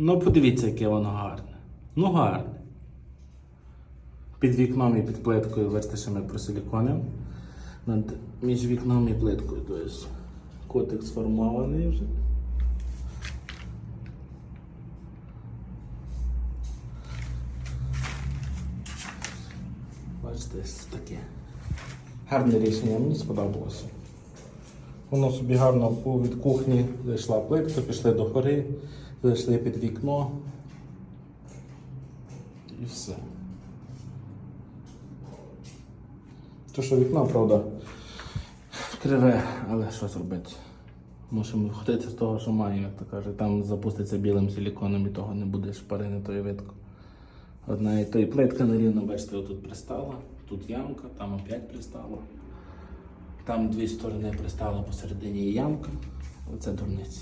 Ну, подивіться, яке воно гарне. Ну, гарне. Під вікном і під плиткою вистишами просиліконив. Над між вікном і плиткою. Тобто котик сформований вже. Бачите, таке. Гарне рішення, мені сподобалося. Воно собі гарно від кухні зайшла плитка, пішли до гори, зайшли під вікно. І все. То, що вікно, правда, криве, але що зробити? Мусимо ходити з того, що маємо, як то каже. Там запуститься білим силіконом і того не буде шпарини тої витку. Одна і то і плитка нерівно, бачите, отут пристала, тут ямка, там опять пристала. Там дві сторони пристала посередині ямка. Оце дурниці.